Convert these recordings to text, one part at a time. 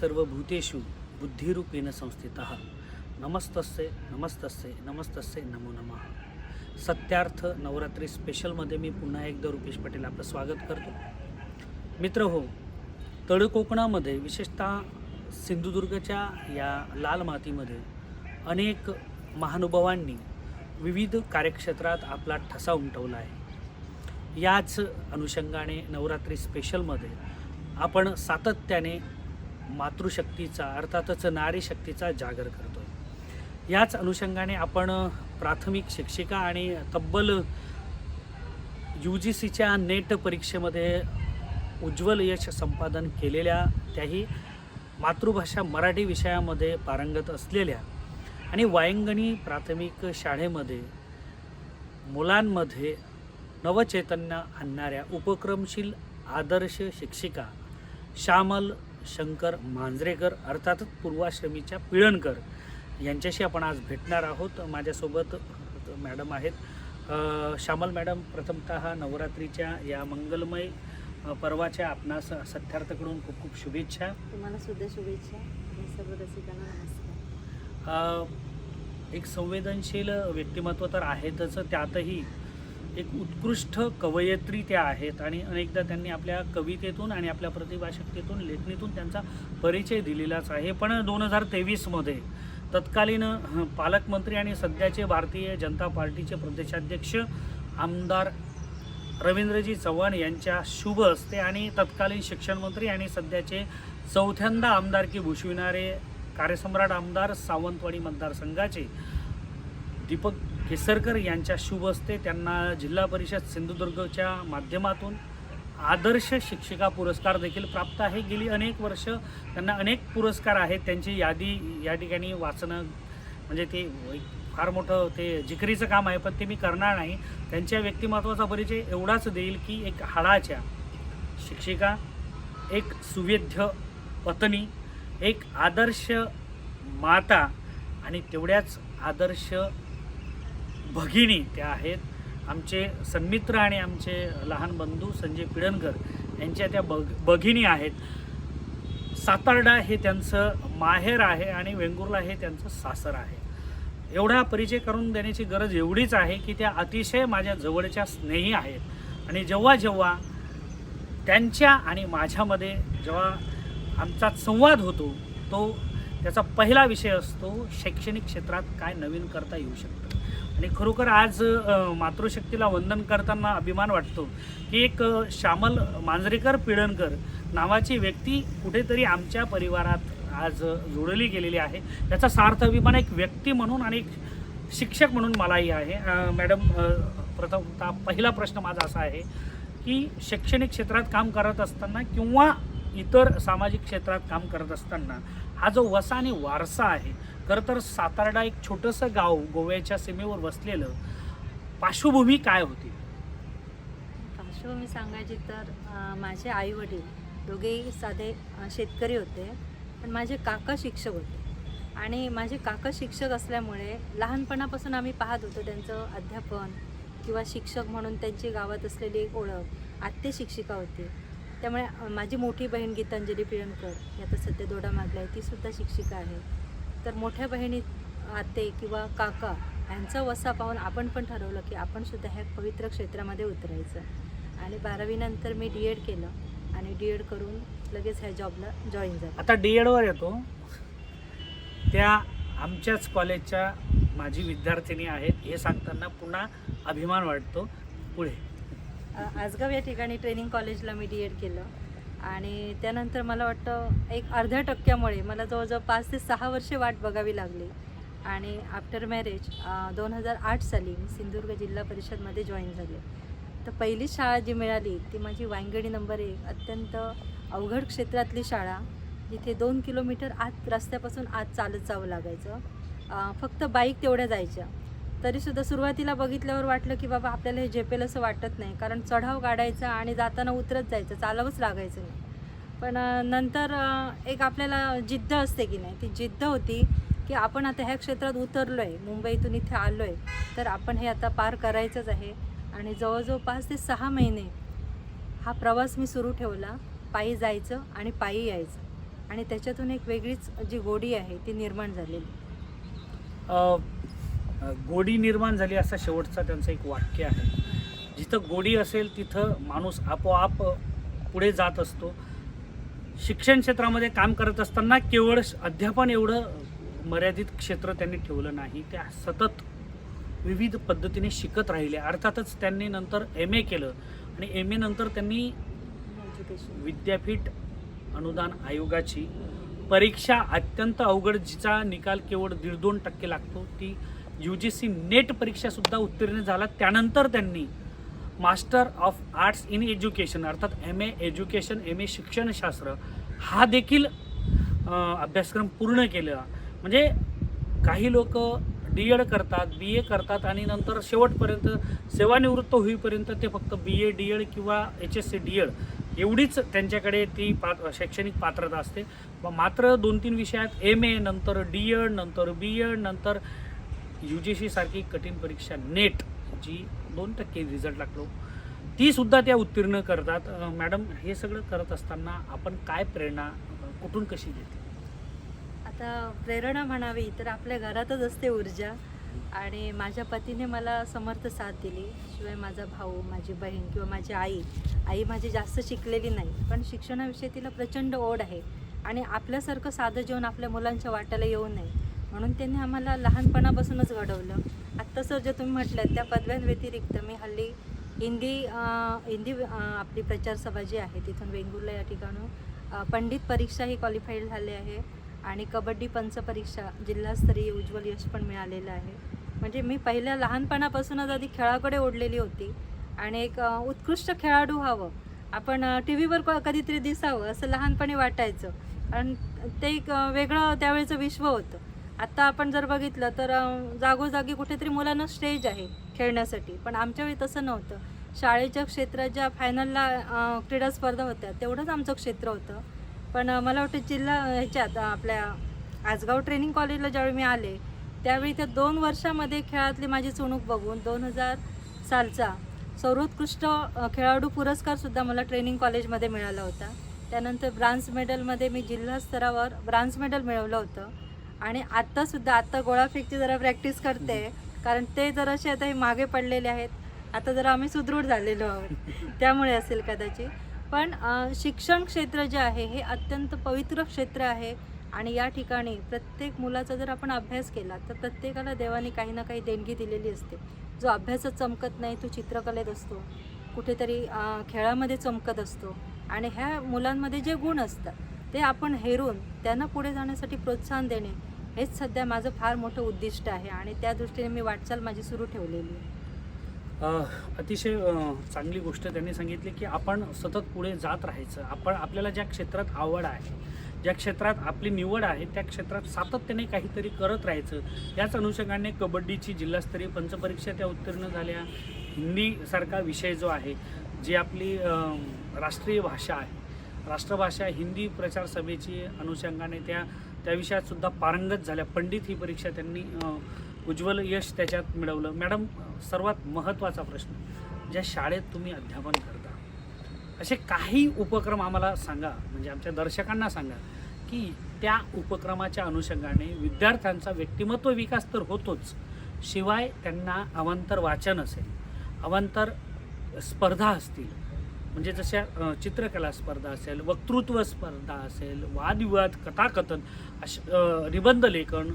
सर्वभूतेषु सर्व भूतेषु बुद्धिरूपेण संस्थितः। नमस्तस्य नमस्तस्य नमस्तस्य नमो नमः। सत्यार्थ नवरात्री स्पेशलमध्ये मी पुन्हा एकदा रुपेश पटेल आपलं स्वागत करतो। मित्र हो तळ कोकणामध्ये विशेषतः सिंधुदुर्गच्या या लाल मातीमध्ये अनेक महानुभावांनी विविध कार्यक्षेत्रात आपला ठसा उमटवला आहे। याच अनुषंगाने नवरात्री स्पेशलमध्ये आपण सातत्याने मातृशक्तीचा अर्थातच नारीशक्तीचा जागर करतो याच अनुषंगाने आपण प्राथमिक शिक्षिका आणि तब्बल यू जी सीच्या नेट परीक्षेमध्ये उज्ज्वल यश संपादन केलेल्या त्याही मातृभाषा मराठी विषयामध्ये पारंगत असलेल्या आणि वायंगणी प्राथमिक शाळेमध्ये मुलांमध्ये नवचैतन्य आणणाऱ्या उपक्रमशील आदर्श शिक्षिका श्यामल शंकर मांजरेकर अर्थातच पूर्वाश्रमीच्या पिळणकर यांच्याशी आपण आज भेटणार आहोत. माझ्यासोबत मॅडम आहेत. श्यामल मॅडम प्रथमतः नवरात्रीच्या या मंगलमय पर्वाच्या आपणास सत्यार्थकडून खूप खूप शुभेच्छा. तुम्हाला सुद्धा शुभेच्छा. आणि सर्व रसिकांना नमस्कार. अ, एक संवेदनशील व्यक्तिमत्व तर आहेतच. त्यातही एक उत्कृष्ट कवयित्री त्या आहेत आणि अनेकदा त्यांनी आपल्या कवितेतून आणि आपल्या प्रतिभाशक्तीतून लेखणीतून त्यांचा परिचय दिलेलाच आहे. पण दोन हजार तेवीसमध्ये तत्कालीन पालकमंत्री आणि सध्याचे भारतीय जनता पार्टीचे प्रदेशाध्यक्ष आमदार रवींद्रजी चव्हाण यांच्या शुभ हस्ते आणि तत्कालीन शिक्षणमंत्री आणि सध्याचे चौथ्यांदा आमदारकी भूषविणारे कार्यसम्राट आमदार सावंतवाडी मतदारसंघाचे दीपक केसरकर यांच्या शुभ हस्ते त्यांना जिल्हा परिषद सिंधुदुर्गच्या माध्यमातून आदर्श शिक्षिका पुरस्कार देखील प्राप्त आहे. गेली अनेक वर्ष त्यांना अनेक पुरस्कार आहेत. त्यांची यादी या ठिकाणी वाचणं म्हणजे ते एक फार मोठं ते जिकरीचं काम आहे पण ते मी करणार नाही. त्यांच्या व्यक्तिमत्वाचा परिचय एवढाच देईल की एक हाडाच्या शिक्षिका एक सुवेद्य पत्नी एक आदर्श माता आणि तेवढ्याच आदर्श भगिनी त्या आहेत. आमचे सन्मित्र आणि आमचे लहान बंधू संजय पिडनकर यांच्या त्या बग भगिनी आहेत. सातारडा हे त्यांचं माहेर आहे आणि वेंगुर्ला हे त्यांचं सासर आहे. एवढा परिचय करून देण्याची गरज एवढीच आहे की त्या अतिशय माझ्या जवळच्या स्नेही आहेत. आणि जेव्हा जेव्हा त्यांच्या आणि माझ्यामध्ये जेव्हा आमचा संवाद होतो तो त्याचा पहिला विषय असतो शैक्षणिक क्षेत्रात काय नवीन करता येऊ शकतं. आणि खरोखर आज मातृशक्तीला वंदन करताना अभिमान वाटतो की एक श्यामल मांजरेकर पिळणकर नावाची व्यक्ती कुठेतरी आमच्या परिवारात आज जोडली गेलेली आहे. त्याचा सार्थ अभिमान एक व्यक्ती म्हणून आणि एक शिक्षक म्हणून मलाही आहे. मॅडम प्रथमतः पहिला प्रश्न माझा असा आहे की शैक्षणिक क्षेत्रात काम करत असताना किंवा इतर सामाजिक क्षेत्रात काम करत असताना हा जो वसा आणि वारसा आहे खरं तर सातारडा एक छोटंसं गाव गोव्याच्या सीमेवर वसलेलं पार्श्वभूमी काय होती? पार्श्वभूमी सांगायची तर अं, माझे आई वडील दोघेही साधे अं, शेतकरी होते. पण माझे काका शिक्षक होते. आणि माझे काका शिक्षक असल्यामुळे लहानपणापासून आम्ही पाहत होतो त्यांचं अध्यापन किंवा शिक्षक म्हणून त्यांची गावात असलेली एक ओळख. आत्ते शिक्षिका होती. त्यामुळे अं, माझी मोठी बहीण गीतांजली पिळणकर ही आता सध्या दोडा मागला आहे तीसुद्धा शिक्षिका आहे. तर मोठ्या बहिणी आते किंवा काका यांचा वसा पाहून आपण पण ठरवलं की आपण सुद्धा ह्या पवित्र क्षेत्रामध्ये उतरायचं. आणि बारावीनंतर मी डी एड केलं आणि डी एड करून लगेच ह्या जॉबला जॉईन झालं. आता डी एडवर येतो. त्या आमच्याच कॉलेजच्या माझी विद्यार्थिनी आहेत. हे सांगताना पुन्हा अभिमान वाटतो. पुढे. अ, आसगाव या ठिकाणी ट्रेनिंग कॉलेजला मी डी एड केलं. आणि त्यानंतर मला वाटतं एक अर्ध्या टक्क्यामुळे मला जवळजवळ पाच ते सहा वर्षे वाट बघावी लागली. आणि आफ्टर मॅरेज दोन हजार आठ साली मी सिंधुदुर्ग जिल्हा परिषदमध्ये जॉईन झाले. तर पहिली शाळा जी मिळाली ती माझी वांगडी नंबर एक अत्यंत अवघड क्षेत्रातली शाळा जिथे दोन किलोमीटर आत रस्त्यापासून आत चालत जावं लागायचं. फक्त बाईक तेवढ्या जायच्या. तरीसुद्धा सुरुवातीला बघितल्यावर वाटलं की बाबा आपल्याला हे झेपेल असं वाटत नाही. कारण चढाव काढायचा आणि जाताना उतरत जायचं चालावंच लागायचं नाही. पण नंतर एक आपल्याला जिद्द असते की नाही ती जिद्द होती की आपण आता ह्या क्षेत्रात उतरलो आहे मुंबईतून इथे आलो आहे तर आपण हे आता पार करायचंच आहे. आणि जवळजवळ पाच ते सहा महिने हा प्रवास मी सुरू ठेवला पायी जायचं आणि पायी यायचं. आणि त्याच्यातून एक वेगळीच जी गोडी आहे ती निर्माण झालेली. गोडी निर्माण झाली असा शेवटचा त्यांचं एक वाक्य आहे. जिथं गोडी असेल तिथं माणूस आपोआप पुढे जात असतो. शिक्षण क्षेत्रामध्ये काम करत असताना केवळ अध्यापन एवढं मर्यादित क्षेत्र त्यांनी ठेवलं नाही. त्या सतत विविध पद्धतीने शिकत राहिले. अर्थातच त्यांनी नंतर एम ए केलं आणि एम ए नंतर त्यांनी विद्यापीठ अनुदान आयोगाची परीक्षा अत्यंत अवघड जिचा निकाल केवळ दीड दोन टक्के लागतो. ती यू जी सी नेट परीक्षासुद्धा उत्तीर्ण झाला त्यानंतर त्यांनी master of arts in education अर्थात M A education M A शिक्षणशास्त्र हा देखील अभ्यासक्रम पूर्ण केला. म्हणजे काही लोक डी एड करतात बी ए करतात आणि नंतर शेवटपर्यंत सेवानिवृत्त होईपर्यंत ते फक्त बी ए डी एड किंवा H S C D Ed एवढीच त्यांच्याकडे ती पा शैक्षणिक पात्रता असते. मात्र दोन तीन विषयात एम ए नंतर डी एड नंतर बी एड नंतर यू जी सी सारखी कठीण परीक्षा नेट जी दोन टक्के रिझल्ट लागतो. तीसुद्धा त्या उत्तीर्ण करतात. मॅडम हे सगळं करत असताना आपण काय प्रेरणा कुठून कशी घेते आता प्रेरणा म्हणावी तर आपल्या घरातच असते ऊर्जा. आणि माझ्या पतीने मला समर्थ साथ दिली. शिवाय माझा भाऊ माझी बहीण किंवा माझी आई आई माझी जास्त शिकलेली नाही. पण शिक्षणाविषयी तिला प्रचंड ओढ आहे आणि आपल्यासारखं साधं जीवन आपल्या मुलांच्या वाट्याला येऊ नये. म्हणून त्यांनी आम्हाला लहानपणापासूनच घडवलं. आत्ता सर जे तुम्ही म्हटलं त्या पदव्यांव्यतिरिक्त मी हल्ली हिंदी हिंदी आपली प्रचारसभा जी आहे तिथून वेंगुर्ला या ठिकाणून पंडित परीक्षाही क्वालिफाईड झाले आहे. आणि कबड्डी पंचपरीक्षा जिल्हास्तरीय उज्ज्वल यश पण मिळालेलं आहे. म्हणजे मी पहिल्या लहानपणापासूनच आधी खेळाकडे ओढलेली होती आणि एक उत्कृष्ट खेळाडू व्हावं. आपण टी व्हीवर कधीतरी दिसावं असं लहानपणी वाटायचं. कारण ते एक वेगळं त्यावेळेचं विश्व होतं. आत्ता आपण जर बघितलं तर जागोजागी कुठेतरी मुलांना स्टेज आहे खेळण्यासाठी. पण आमच्या वेळी तसं नव्हतं. शाळेच्या क्षेत्रात ज्या फायनलला क्रीडा स्पर्धा होत्या. तेवढंच आमचं क्षेत्र होतं. पण मला वाटतं जिल्हा ह्याच्यात आपल्या आजगाव ट्रेनिंग कॉलेजला ज्यावेळी मी आले त्यावेळी त्या दोन वर्षामध्ये खेळातली माझी चुणूक बघून दोन हजार सालचा सर्वोत्कृष्ट खेळाडू पुरस्कारसुद्धा मला ट्रेनिंग कॉलेजमध्ये मिळाला होता. त्यानंतर ब्रांज मेडलमध्ये मी जिल्हा स्तरावर ब्रांज मेडल मिळवलं होतं. आणि आत्तासुद्धा आत्ता गोळाफेकची जरा प्रॅक्टिस करते कारण ते जरासे आता हे मागे पडलेले आहेत. आता जरा आम्ही सुदृढ झालेलो आहोत. त्यामुळे असेल कदाचित. पण शिक्षण क्षेत्र जे आहे हे अत्यंत पवित्र क्षेत्र आहे आणि या ठिकाणी प्रत्येक मुलाचा जर आपण अभ्यास केला तर प्रत्येकाला देवाने काही ना काही देणगी दिलेली असते. जो अभ्यासात चमकत नाही तो चित्रकलेत असतो. कुठेतरी खेळामध्ये चमकत असतो. आणि ह्या मुलांमध्ये जे गुण असतात ते आपण हेरून त्यांना पुढे जाण्यासाठी प्रोत्साहन देणे हेच सध्या माझं फार मोठं उद्दिष्ट आहे आणि त्या दृष्टीने मी वाटचाल माझी सुरू ठेवलेली आहे. अतिशय चांगली गोष्ट त्यांनी सांगितली की आपण सतत पुढे जात राहायचं. आपण आपल्याला ज्या क्षेत्रात आवड आहे ज्या क्षेत्रात आपली निवड आहे त्या क्षेत्रात सातत्याने काहीतरी करत राहायचं. याच अनुषंगाने कबड्डीची जिल्हास्तरीय पंचपरीक्षा त्या उत्तीर्ण झाल्या. हिंदीसारखा विषय जो आहे जी आपली राष्ट्रीय भाषा आहे. राष्ट्रभाषा हिंदी प्रचार सभेची अनुषंगाने त्या त्या विषयात सुद्धा पारंगत झाल्या. पंडित ही परीक्षा त्यांनी उज्ज्वल यश त्याच्यात मिळवलं. मॅडम सर्वात महत्त्वाचा प्रश्न ज्या शाळेत तुम्ही अध्यापन करता. असे काही उपक्रम आम्हाला सांगा म्हणजे आमच्या दर्शकांना सांगा की त्या उपक्रमाच्या अनुषंगाने विद्यार्थ्यांचा व्यक्तिमत्व विकास तर होतोच शिवाय त्यांना अवांतर वाचन असेल अवांतर स्पर्धा असतील. म्हणजे जशा चित्रकला स्पर्धा असेल वक्तृत्व स्पर्धा असेल वादविवाद कथाकथन अश निबंध लेखन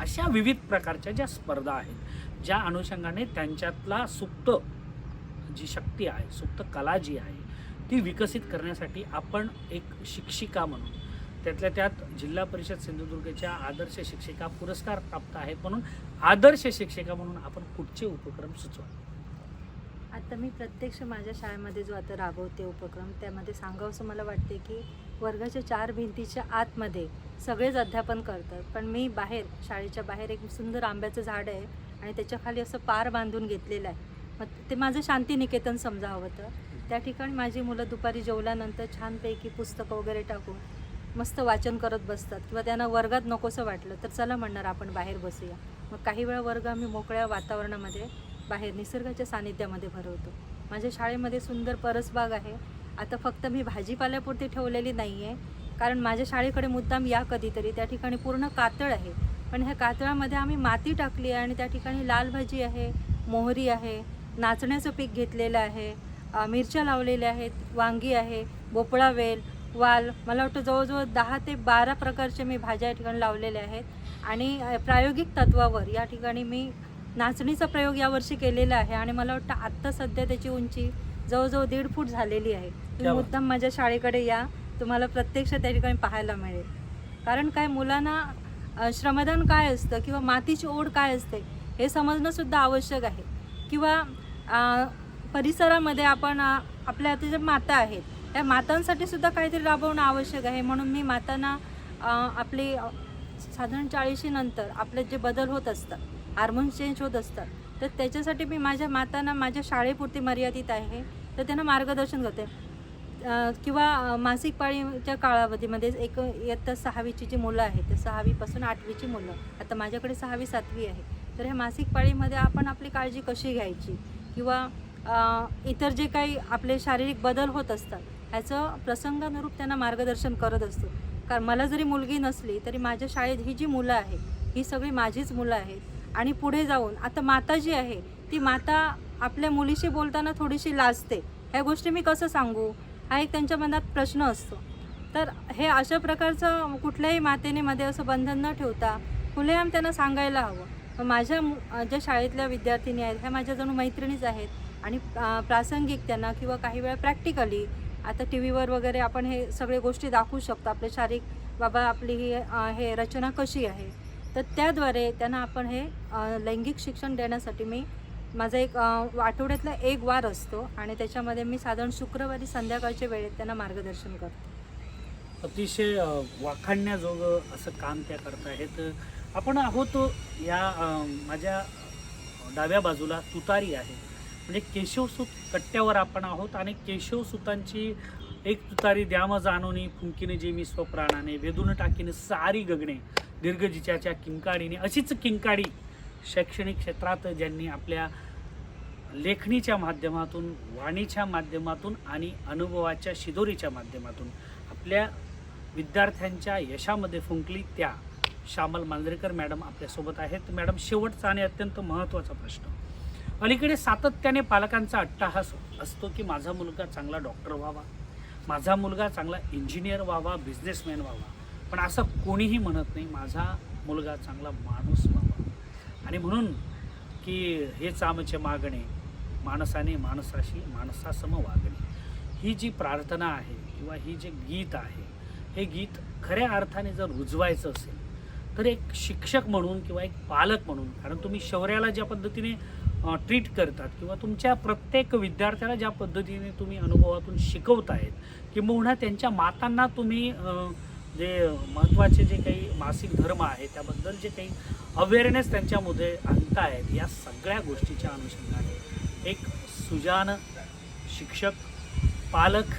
अशा विविध प्रकारच्या ज्या स्पर्धा आहेत ज्या अनुषंगाने त्यांच्यातला सुप्त जी शक्ती आहे सुप्त कला जी आहे ती विकसित करण्यासाठी आपण एक शिक्षिका म्हणून त्यातल्या त्यात जिल्हा परिषद सिंधुदुर्गच्या आदर्श शिक्षिका पुरस्कार प्राप्त आहेत म्हणून आदर्श शिक्षिका म्हणून आपण कुठचे उपक्रम सुचवा आता मी प्रत्यक्ष माझ्या शाळेमध्ये जो आता राबवते उपक्रम त्यामध्ये सांगावंसं मला वाटते की वर्गाच्या चार भिंतीच्या आतमध्ये सगळेच अध्यापन करतात. पण मी बाहेर शाळेच्या बाहेर एक सुंदर आंब्याचं झाड आहे आणि त्याच्याखाली असं पार बांधून घेतलेलं आहे. मग ते माझं शांतिनिकेतन समजा हवं तर त्या ठिकाणी माझी मुलं दुपारी जेवल्यानंतर छानपैकी पुस्तकं वगैरे टाकून मस्त वाचन करत बसतात किंवा त्यांना वर्गात नकोसं वाटलं तर चला म्हणणार आपण बाहेर बसूया. मग काही वेळा वर्ग आम्ही मोकळ्या वातावरणामध्ये बाहेर निसर्गाच्या सानिध्यामध्ये भरवतो. माझ्या शाळेमध्ये सुंदर परसबाग आहे. आता फक्त मी भाजीपाल्यापुरती ठेवलेली नाही आहे कारण माझ्या शाळेकडे मुद्दाम या कधीतरी. त्या ठिकाणी पूर्ण कातळ आहे. पण ह्या कातळामध्ये आम्ही माती टाकली आहे आणि त्या ठिकाणी लाल भाजी आहे मोहरी आहे नाचण्याचं पीक घेतलेलं आहे मिरच्या लावलेल्या आहेत वांगी आहे भोपळा वेल वाल मला वाटतं जवळजवळ दहा ते बारा प्रकारचे मी भाज्या या ठिकाणी लावलेल्या आहेत. आणि प्रायोगिक तत्वावर या ठिकाणी मी नाचणीचा प्रयोग यावर्षी केलेला आहे आणि मला वाटतं आत्ता सध्या त्याची उंची जवळजवळ दीड फूट झालेली आहे. तुम्ही. मुद्दाम माझ्या शाळेकडे या तुम्हाला प्रत्यक्ष त्या ठिकाणी पाहायला मिळेल. कारण काय मुलांना श्रमदान काय असतं किंवा मातीची ओढ काय असते हे समजणंसुद्धा आवश्यक आहे. किंवा परिसरामध्ये आपण आपल्या आता ज्या माता आहेत त्या मातांसाठी सुद्धा काहीतरी राबवणं आवश्यक आहे. म्हणून मी मातांना आपली साधारण चाळीशीनंतर आपले जे बदल होत असतात हार्मोन्स चेंज होत असतात तर त्याच्यासाठी मी माझ्या मातांना माझ्या शाळेपुरती मर्यादित आहे तर त्यांना मार्गदर्शन करते. किंवा मासिक पाळीच्या काळावधीमध्ये एक इयत्ता सहावीची जी मुलं आहेत ते सहावीपासून आठवीची मुलं आता माझ्याकडे सहावी सातवी आहे. तर ह्या मासिक पाळीमध्ये आपण आपली काळजी कशी घ्यायची? किंवा इतर जे काही आपले शारीरिक बदल होत असतात ह्याचं प्रसंगानुरूप त्यांना मार्गदर्शन करत असतो. कारण मला जरी मुलगी नसली तरी माझ्या शाळेत ही जी मुलं आहेत ही सगळी माझीच मुलं आहेत. आणि पुढे जाऊन आता माता जी आहे ती माता आपल्या मुलीशी बोलताना थोडीशी लाजते. ह्या गोष्टी मी कसं सांगू? हा एक त्यांच्या मनात प्रश्न असतो. तर हे अशा प्रकारचं कुठल्याही मातेने मध्ये असं बंधन न ठेवता खुलेआम त्यांना सांगायला हवं. माझ्या ज्या शाळेतल्या विद्यार्थिनी आहेत ह्या माझ्या जणू मैत्रिणीच आहेत आणि प्रासंगिक त्यांना किंवा काही वेळा प्रॅक्टिकली आता टी व्हीवर वगैरे आपण हे सगळे गोष्टी दाखवू शकतो. आपले शारीरिक बाबा आपली ही हे रचना कशी आहे? तर त्याद्वारे त्यांना आपण हे लैंगिक शिक्षण देण्यासाठी मी माझा एक आठवड्यातला एक वार असतो आणि त्याच्यामध्ये मी साधारण शुक्रवारी संध्याकाळच्या वेळेत त्यांना मार्गदर्शन करते. अतिशय वाखाणण्याजोगं असं काम त्या करत आहेत आपण आहोत या माझ्या डाव्या बाजूला तुतारी आहे. म्हणजे केशवसूत कट्ट्यावर आपण आहोत आणि केशवसुतांची एक तुतारी द्याम जाणूनी फुंकीने जे मी स्वप्राणाने वेदून टाकीने सारी गगणे दीर्घजिच्याच्या किंकाडीने अशीच किंकाडी शैक्षणिक क्षेत्रात ज्यांनी आपल्या लेखणीच्या माध्यमातून वाणीच्या माध्यमातून आणि अनुभवाच्या शिदोरीच्या माध्यमातून आपल्या विद्यार्थ्यांच्या यशामध्ये फुंकली त्या श्यामल मांजरेकर मॅडम आपल्यासोबत आहेत. मॅडम शेवटचा आणि अत्यंत महत्त्वाचा प्रश्न. अलीकडे सातत्याने पालकांचा अट्टाहास असतो की माझा मुलगा चांगला डॉक्टर व्हावा माझा मुलगा चांगला इंजिनियर व्हावा बिझनेसमॅन व्हावा. पण असं कोणीही म्हणत नाही माझा मुलगा चांगला माणूस व्हावा. आणि म्हणून की हेच आमचे मागणे माणसाने माणसाशी माणसासम वागणे. ही जी प्रार्थना आहे किंवा ही जे गीत आहे हे गीत खऱ्या अर्थाने जर रुजवायचं असेल तर एक शिक्षक म्हणून किंवा एक पालक म्हणून कारण तुम्ही शौर्याला ज्या पद्धतीने ट्रीट करतात किंवा तुमच्या प्रत्येक विद्यार्थ्याला ज्या पद्धतीने तुम्ही अनुभवातून शिकवतायत किंबहुना त्यांच्या मातांना तुम्ही जे महत्त्वाचे जे काही मासिक धर्म आहे त्याबद्दल जे काही अवेअरनेस त्यांच्यामध्ये आणतायत या सगळ्या गोष्टीच्या अनुषंगाने एक सुजान शिक्षक पालक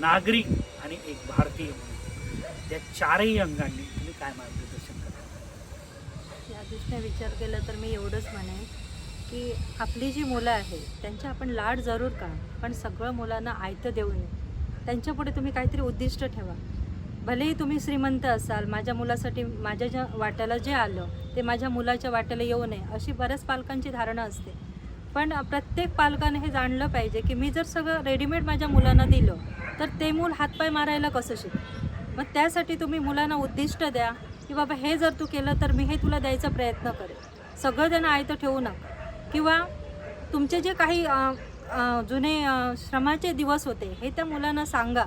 नागरिक आणि एक भारतीय म्हणून या चारही अंगांनी तुम्ही काय मार्गदर्शन करता या दृष्टीने विचार केला तर मी एवढंच म्हणेन की आपली जी मुलं आहे त्यांच्या आपण लाड जरूर करा पण सगळं मुलांना आयतं देऊ नये. त्यांच्यापुढे तुम्ही काहीतरी उद्दिष्ट ठेवा. भलेही तुम्ही श्रीमंत असाल माझ्या मुलासाठी माझ्या ज्या वाट्याला जे आलं ते माझ्या मुलाच्या वाट्याला येऊ नये अशी बऱ्याच पालकांची धारणा असते. पण प्रत्येक पालकाने हे जाणलं पाहिजे की मी जर सगळं रेडीमेड माझ्या मुलांना दिलं तर ते मूल हातपाय मारायला कसं शिकेल मग त्यासाठी तुम्ही मुलांना उद्दिष्ट द्या की बाबा हे जर तू केलं तर मी हे तुला द्यायचा प्रयत्न करेन. सगळं त्यांना आयतं ठेवू नका. किंवा तुमचे जे काही जुने श्रमाचे दिवस होते हे त्या मुलांना सांगा.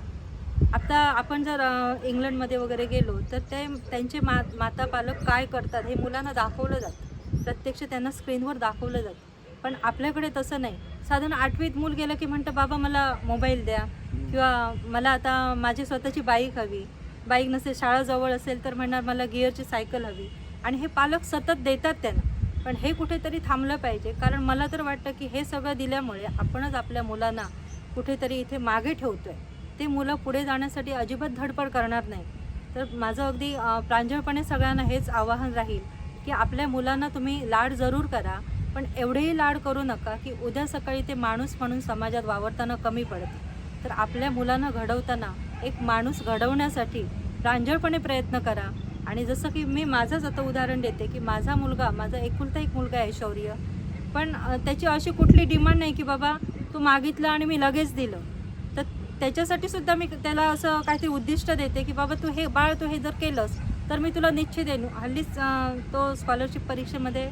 आता आपण जर इंग्लंडमध्ये वगैरे गेलो तर ते त्यांचे मा माता पालक काय करतात हे मुलांना दाखवलं जातं. प्रत्यक्ष त्यांना स्क्रीनवर दाखवलं जातं. पण आपल्याकडे तसं नाही. साधारण आठवीत मूल गेलं की म्हणतं बाबा मला मोबाईल द्या. किंवा मला आता माझी स्वतःची बाईक हवी. बाईक नसेल शाळा जवळ असेल तर म्हणणार मला गिअरची सायकल हवी. आणि हे पालक सतत देतात त्यांना. पण हे कुठेतरी थांबलं पाहिजे. कारण मला तर वाटतं की हे सगळं दिल्यामुळे आपणच आपल्या मुलांना कुठेतरी इथे मागे ठेवतो आहे ते मुलं पुढे जाण्यासाठी अजिबात धडपड करणार नाही. तर माझं अगदी प्रांजळपणे सगळ्यांना हेच आवाहन राहील की आपल्या मुलांना तुम्ही लाड जरूर करा पण एवढेही लाड करू नका की उद्या सकाळी ते माणूस म्हणून समाजात वावरताना कमी पडते तर आपल्या मुलांना घडवताना एक माणूस घडवण्यासाठी प्रांजळपणे प्रयत्न करा. आणि जसं की मी माझंच आता उदाहरण देते की माझा मुलगा माझा एकुलता एक मुलगा आहे शौर्य पण त्याची अशी कुठली डिमांड नाही की बाबा तू मागितलं आणि मी लगेच दिलं. त्याच्यासाठी सुद्धा मी त्याला असं काहीतरी उद्दिष्ट देते की बाबा तू हे बाळ तू हे जर केलंस तर मी तुला निश्चित देईन. हल्लीच तो स्कॉलरशिप परीक्षेमध्ये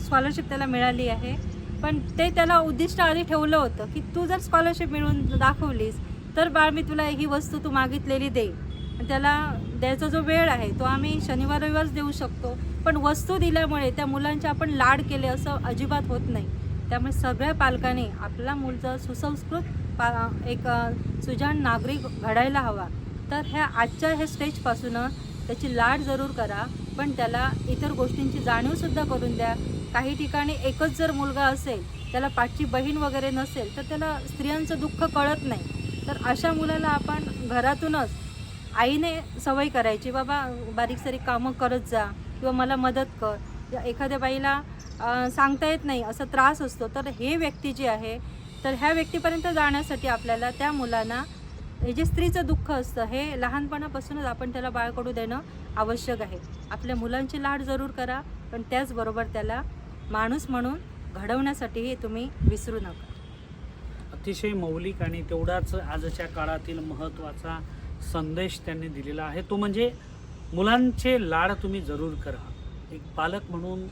स्कॉलरशिप त्याला मिळाली आहे. पण ते त्याला उद्दिष्ट आधी ठेवलं होतं की तू जर स्कॉलरशिप मिळवून दाखवलीस तर बाळ मी तुला ही वस्तू तू मागितलेली देईन. त्याला द्यायचा जो वेळ आहे तो आम्ही शनिवार रविवारच देऊ शकतो. पण वस्तू दिल्यामुळे त्या मुलांचे आपण लाड केले असं अजिबात होत नाही. त्यामुळे सगळ्या पालकांनी आपला मुलगा सुसंस्कृत पा एक सुजाण नागरिक घडायला हवा. तर ह्या आजच्या ह्या स्टेजपासून त्याची लाड जरूर करा पण त्याला इतर गोष्टींची जाणीवसुद्धा करून द्या. काही ठिकाणी एकच जर मुलगा असेल त्याला पाठची बहीण वगैरे नसेल तर त्याला स्त्रियांचं दुःख कळत नाही. तर अशा मुलाला आपण घरातूनच आईने सवय करायची बाबा बारीक सारीक कामं करत जा किंवा मला मदत कर. या एखाद्या बाईला सांगता येत नाही असा त्रास असतो. तर हे व्यक्ती जी आहे तर ह्या व्यक्तीपर्यंत जाण्यासाठी आपल्याला त्या मुलांना हे जे स्त्रीचं दुःख असतं हे लहानपणापासूनच आपण त्याला बाळकडू देणं आवश्यक आहे. आपल्या मुलांची लाड जरूर करा पण त्याचबरोबर त्याला माणूस म्हणून घडवण्यासाठीही तुम्ही विसरू नका. अतिशय मौलिक आणि तेवढाच आजच्या काळातील महत्त्वाचा संदेश त्यांनी दिलेला आहे. तो म्हणजे मुलांचे लाड तुम्ही जरूर करा. एक पालक म्हणून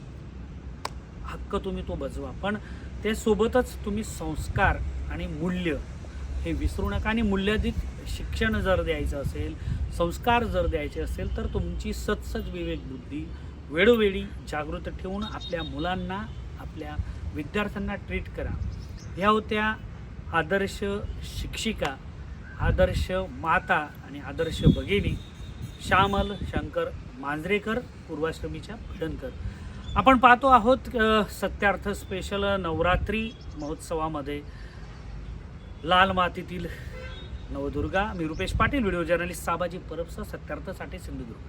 हक्क तुम्ही तो बजवा. पण ते सोबतच तुम्ही संस्कार आणि मूल्य हे विसरू नका आणि मूल्याधिक शिक्षण जर द्यायचं असेल संस्कार जर द्यायचे असेल तर तुमची सत्सज विवेक बुद्धी वेळोवेळी जागृत ठेवून आपल्या मुलांना आपल्या विद्यार्थ्यांना ट्रीट करा. ह्या होत्या आदर्श शिक्षिका आदर्श माता आणि आदर्श भगिनी श्यामल शंकर मांजरेकर पूर्वाश्रमीच्या भडणकर आपण पाहतो आहोत सत्यार्थ स्पेशल नवरात्री महोत्सवामध्ये लाल मातीतील नवदुर्गा मी रुपेश पाटील व्हिडिओ जर्नलिस्ट साबाजी परबसा सत्यार्थसाठी सिंधुदुर्ग.